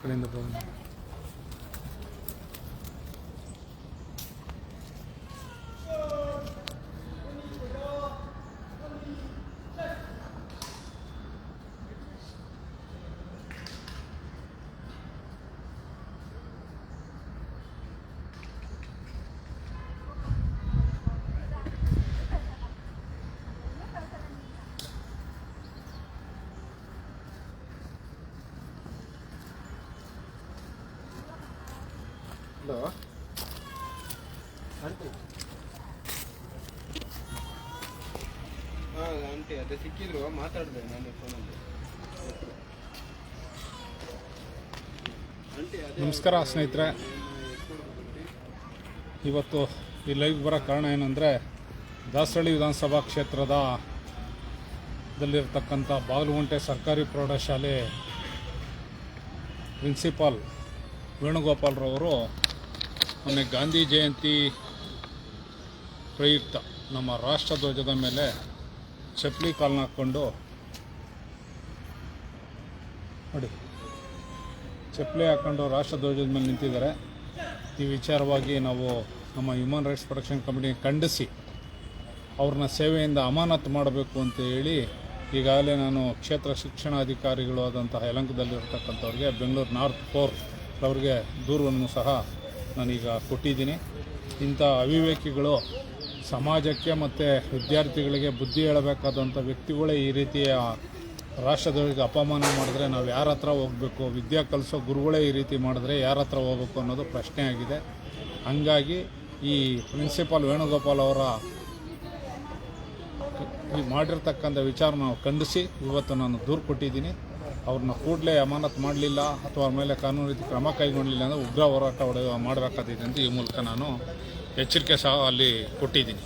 Friend బాగుంది hello. Aunty. ಹಾಂ aunty ಅದೇ ಸಿಕ್ಕಿದ್ರು ಮಾತಾಡಿದೆ ನಾನು ಫೋನಲ್ಲಿ. ನಮಸ್ಕಾರ ಸ್ನೇಹಿತರೆ. ಇವತ್ತು ಈ ಲೈವ್ ಬರೋ ಕಾರಣ ಏನಂದರೆ ದಾಸರಳ್ಳಿ ವಿಧಾನಸಭಾ ಕ್ಷೇತ್ರದ ದಲ್ಲಿರ್ತಕ್ಕಂಥ ಬಾಗಲಗುಂಟೆ ಸರ್ಕಾರಿ ಪ್ರೌಢಶಾಲೆ ಪ್ರಿನ್ಸಿಪಾಲ್ ವೇಣುಗೋಪಾಲ್ರವರು ಮೊನ್ನೆ ಗಾಂಧಿ ಜಯಂತಿ ಪ್ರಯುಕ್ತ ನಮ್ಮ ರಾಷ್ಟ್ರಧ್ವಜದ ಮೇಲೆ ಚಪ್ಪಲಿ ಕಾಲನ್ನ ಹಾಕ್ಕೊಂಡು ನೋಡಿ. ಚಪ್ಪಲಿ ಹಾಕ್ಕೊಂಡು ರಾಷ್ಟ್ರಧ್ವಜದ ಮೇಲೆ ನಿಂತಿದ್ದಾರೆ. ಈ ವಿಚಾರವಾಗಿ ನಾವು ನಮ್ಮ ಹ್ಯೂಮನ್ ರೈಟ್ಸ್ ಪ್ರೊಟೆಕ್ಷನ್ ಕಮಿಟಿ ಖಂಡಿಸಿ ಅವ್ರನ್ನ ಸೇವೆಯಿಂದ ಅಮಾನತು ಮಾಡಬೇಕು ಅಂತ ಹೇಳಿ ಈಗಾಗಲೇ ನಾನು ಕ್ಷೇತ್ರ ಶಿಕ್ಷಣಾಧಿಕಾರಿಗಳು ಆದಂತಹ ಯಲಂಕದಲ್ಲಿರ್ತಕ್ಕಂಥವ್ರಿಗೆ, ಬೆಂಗಳೂರು ನಾರ್ತ್ ಫೋರ್ ಅವ್ರಿಗೆ ದೂರವನ್ನು ಸಹ ನಾನೀಗ ಕೊಟ್ಟಿದ್ದೀನಿ. ಇಂಥ ಅವಿವೇಕಿಗಳು ಸಮಾಜಕ್ಕೆ ಮತ್ತು ವಿದ್ಯಾರ್ಥಿಗಳಿಗೆ ಬುದ್ಧಿ ಹೇಳಬೇಕಾದಂಥ ವ್ಯಕ್ತಿಗಳೇ ಈ ರೀತಿಯ ರಾಷ್ಟ್ರದೊಳಗೆ ಅಪಮಾನ ಮಾಡಿದ್ರೆ ನಾವು ಯಾರ ಹತ್ರ ಹೋಗಬೇಕು, ವಿದ್ಯಾ ಕಲಿಸೋ ಗುರುಗಳೇ ಈ ರೀತಿ ಮಾಡಿದ್ರೆ ಯಾರ ಹತ್ರ ಹೋಗ್ಬೇಕು ಅನ್ನೋದು ಪ್ರಶ್ನೆ ಆಗಿದೆ. ಹಂಗಾಗಿ ಈ ಪ್ರಿನ್ಸಿಪಾಲ್ ವೇಣುಗೋಪಾಲ್ ಅವರ ಈ ಮಾಡಿರ್ತಕ್ಕಂಥ ವಿಚಾರ ನಾವು ಖಂಡಿಸಿ, ಇವತ್ತು ನಾನು ದೂರು ಕೊಟ್ಟಿದ್ದೀನಿ. ಅವ್ರನ್ನ ಕೂಡಲೇ ಅಮಾನತು ಮಾಡಲಿಲ್ಲ ಅಥವಾ ಅವ್ರ ಮೇಲೆ ಕಾನೂನು ರೀತಿ ಕ್ರಮ ಕೈಗೊಂಡಿಲ್ಲ ಅಂದರೆ ಉಗ್ರ ಹೋರಾಟ ಹೊಡೆ ಮಾಡಬೇಕಾಗಿದೆ ಅಂತ ಈ ಮೂಲಕ ನಾನು ಎಚ್ಚರಿಕೆ ಸಹ ಅಲ್ಲಿ ಕೊಟ್ಟಿದ್ದೀನಿ.